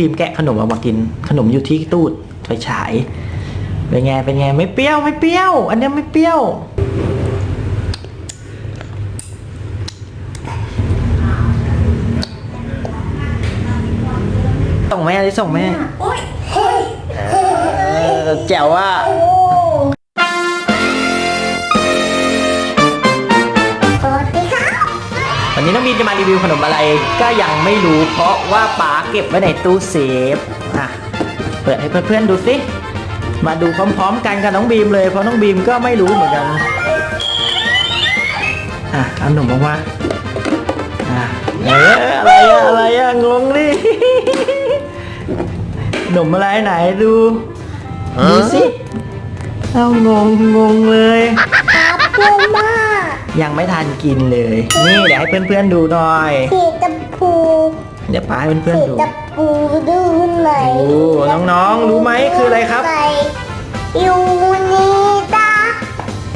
บีมแกะขนมออกมากิน ขนมอยู่ที่ตู้ไฟฉาย เป็นไง เป็นไง ไม่เปรี้ยว ไม่เปรี้ยว อันเนี้ยไม่เปรี้ยว ส่งแม่ดิส่งแม่โอ้ยเฮ้ยเออแจ๋วว่า วันนี้น้องบีมจะมารีวิวขนมอะไรก็ยังไม่รู้ เพราะว่าป๋าเก็บไว้ในตู้เซฟอะเปิดให้เพื่อนๆดูสิมาดูพร้อมๆ กันกับน้องบีมเลยเพราะน้องบีมก็ไม่รู้เหมือนกันอะเอาขนมออกมาอะเอออะไรอะอะไรอะงงดิขนมอะไรไหนดูดูสิเอางงงงเลยครับเพื่อนบ้า ยังไม่ทันกินเลย นี่เดี๋ยวให้เพื่อนๆดูหน่อย สีตะปูเดี๋ยวป้าให้เพื่อนสีๆดู ตะปูดูไหนโอ้น้องๆรู้ไหมคืออะไรครับใส่ยูนิตา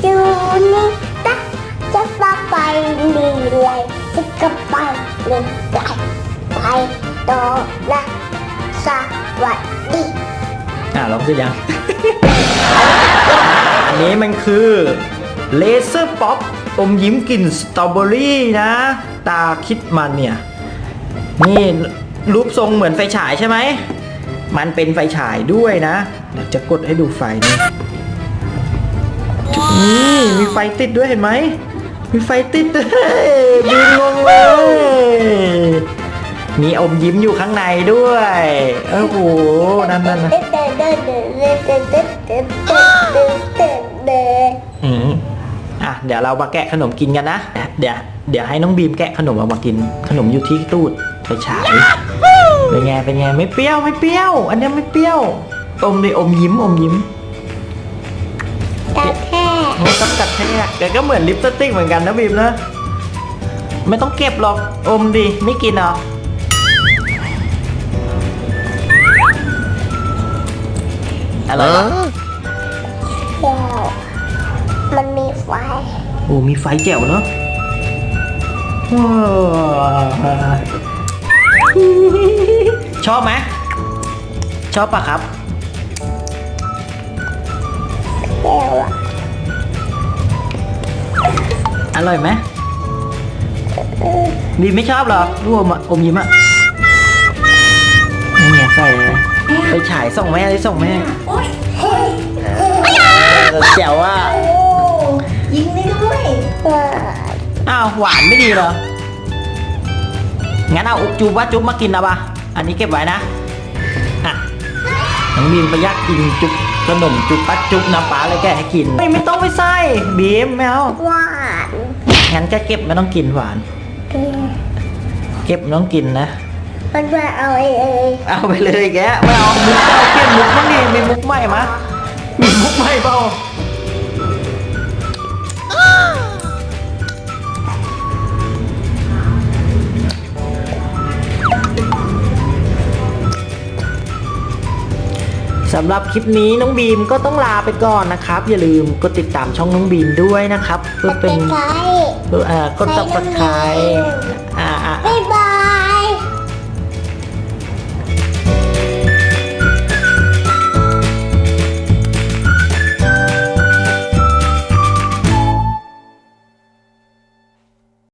ยูนิตาจะฟ้าไปเรื่อยจะก็ไปเรื่อยไปต่อละสวัสดีอ่าลองสิยัง อันนี้มันคือเลเซอร์ป๊อป อมยิ้มกลิ่นสตรอเบอรี่นะ ตาคิดมันเนี่ย นี่รูปทรงเหมือนไฟฉายใช่ไหม มันเป็นไฟฉายด้วยนะเดี๋ยวจะกดให้ดูไฟนี่นี่มีไฟติดด้วยเห็นไหม มีไฟติดด้ยบินงงเลยมีอมยิ้มอยู่ข้างในด้วยโอ้โหนั่นนั่นนะ เดี๋ยวเรามาแกะขนมกินกันนะ เดี๋ยวเดี๋ยวให้น้องบีมแกะขนมออกมากิน ขนมอยู่ที่ตู้ไฟฉายเป็นไงเป็นไงไม่เปรี้ยวไม่เปรี้ยว อันเนี้ยไม่เปรี้ยวอมเลยอมยิ้มอมยิ้มกระแทกโอ้กับกัดแทกแต่ก็เหมือนลิปสติกเหมือนกันนะบีมนะไม่ต้องเก็บหรอกอมดิไม่กินเหรออะไรวะแก้ว มันมีไฟ โอ้มีไฟแจ๋วเนาะว้าวชอบไหมชอบปะครับแก้วอะอร่อยไหมดีไม่ชอบเหรอลูกอมอะอมยิ้มอะนี่ไงใส่เลยไปฉายส่งแม่เลยส่งแม่ โอ้ยเฮ้ย หวานไม่ดีเหรอ งั้นเอาอุกจูบว่าจุ๊บมากินนะปะอันนี้เก็บไว้นะอะน้องบีมไปยักกินจุ๊บขนมจุ๊บปัดจุ๊บน้ำปลาอะไรแกให้กิน ไม่ไม่ต้องไปใส่บีมไม่เอาหวานงั้นก็เก็บไม่ต้องกินหวาน เก็บไม่ต้องกินนะมันมาเอาเองเอาไปเลยแกไม่เอามุกเปล่าเปลี่ยนมุกบ้างดิมีมุกใหม่มะมีมุกใหม่เปล่า สำหรับคลิปนี้น้องบีมก็ต้องลาไปก่อนนะครับ อย่าลืมกดติดตามช่องน้องบีมด้วยนะครับ เพื่อเป็นไก่เพื่อเอ่อกด subscribe